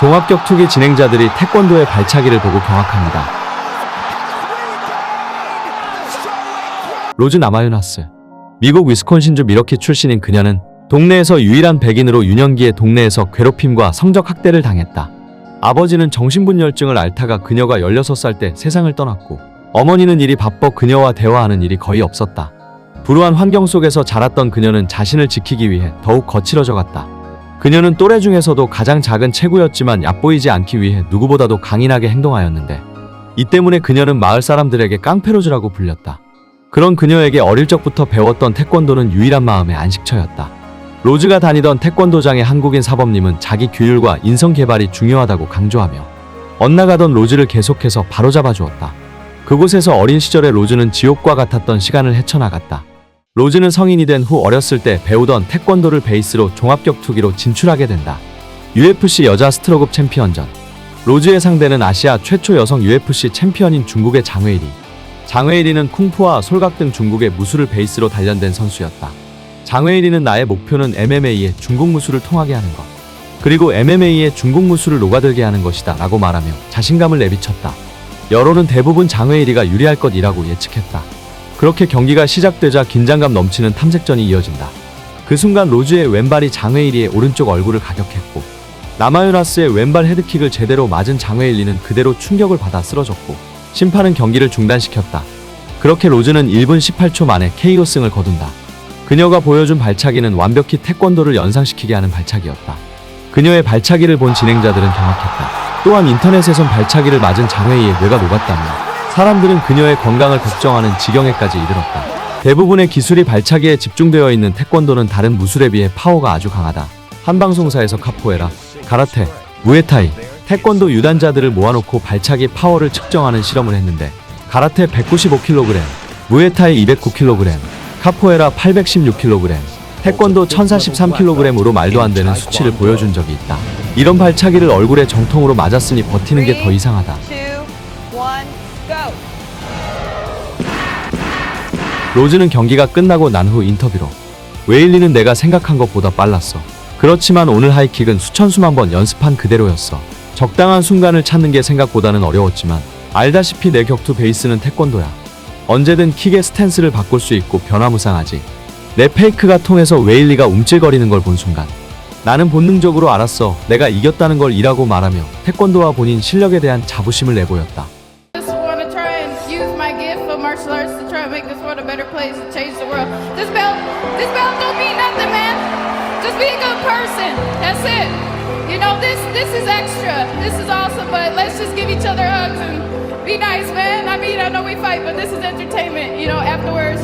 종합격투기 진행자들이 태권도의 발차기를 보고 경악합니다. 로즈 나마유나스. 미국 위스콘신주 미러키 출신인 그녀는 동네에서 유일한 백인으로 유년기에 동네에서 괴롭힘과 성적 학대를 당했다. 아버지는 정신분열증을 앓다가 그녀가 16살 때 세상을 떠났고 어머니는 일이 바빠 그녀와 대화하는 일이 거의 없었다. 불우한 환경 속에서 자랐던 그녀는 자신을 지키기 위해 더욱 거칠어져 갔다. 그녀는 또래 중에서도 가장 작은 체구였지만 얕보이지 않기 위해 누구보다도 강인하게 행동하였는데 이 때문에 그녀는 마을 사람들에게 깡패로즈라고 불렸다. 그런 그녀에게 어릴 적부터 배웠던 태권도는 유일한 마음의 안식처였다. 로즈가 다니던 태권도장의 한국인 사범님은 자기 규율과 인성 개발이 중요하다고 강조하며 엇나가던 로즈를 계속해서 바로잡아 주었다. 그곳에서 어린 시절의 로즈는 지옥과 같았던 시간을 헤쳐나갔다. 로즈는 성인이 된 후 어렸을 때 배우던 태권도를 베이스로 종합격투기로 진출하게 된다. UFC 여자 스트로급 챔피언전. 로즈의 상대는 아시아 최초 여성 UFC 챔피언인 중국의 장웨이리. 장웨이리는 쿵푸와 솔각 등 중국의 무술을 베이스로 단련된 선수였다. 장웨이리는 나의 목표는 MMA의 중국 무술을 통하게 하는 것. 그리고 MMA의 중국 무술을 녹아들게 하는 것이다 라고 말하며 자신감을 내비쳤다. 여론은 대부분 장웨이리가 유리할 것이라고 예측했다. 그렇게 경기가 시작되자 긴장감 넘치는 탐색전이 이어진다. 그 순간 로즈의 왼발이 장웨이리의 오른쪽 얼굴을 가격했고 나마유나스의 왼발 헤드킥을 제대로 맞은 장웨일리는 그대로 충격을 받아 쓰러졌고 심판은 경기를 중단시켰다. 그렇게 로즈는 1분 18초 만에 KO 승을 거둔다. 그녀가 보여준 발차기는 완벽히 태권도를 연상시키게 하는 발차기였다. 그녀의 발차기를 본 진행자들은 경악했다. 또한 인터넷에선 발차기를 맞은 장웨이의 뇌가 녹았다며 사람들은 그녀의 건강을 걱정하는 지경에까지 이르렀다. 대부분의 기술이 발차기에 집중되어 있는 태권도는 다른 무술에 비해 파워가 아주 강하다. 한 방송사에서 카포에라, 가라테, 무에타이, 태권도 유단자들을 모아놓고 발차기 파워를 측정하는 실험을 했는데 가라테 195kg, 무에타이 209kg, 카포에라 816kg, 태권도 1043kg으로 말도 안 되는 수치를 보여준 적이 있다. 이런 발차기를 얼굴에 정통으로 맞았으니 버티는 게 더 이상하다. 로즈는 경기가 끝나고 난 후 인터뷰로 웨일리는 내가 생각한 것보다 빨랐어. 그렇지만 오늘 하이킥은 수천 수만 번 연습한 그대로였어. 적당한 순간을 찾는 게 생각보다는 어려웠지만 알다시피 내 격투 베이스는 태권도야. 언제든 킥의 스탠스를 바꿀 수 있고 변화무쌍하지. 내 페이크가 통해서 웨일리가 움찔거리는 걸 본 순간 나는 본능적으로 알았어. 내가 이겼다는 걸 이라고 말하며 태권도와 본인 실력에 대한 자부심을 내보였다. Martial arts to try and make this world a better place and change the world. This belt, this belt don't mean nothing, man. Just be a good person. That's it. You know, this this is extra. This is awesome, but let's just give each other hugs and be nice, man. I mean, I know we fight, but this is entertainment. You know, afterwards,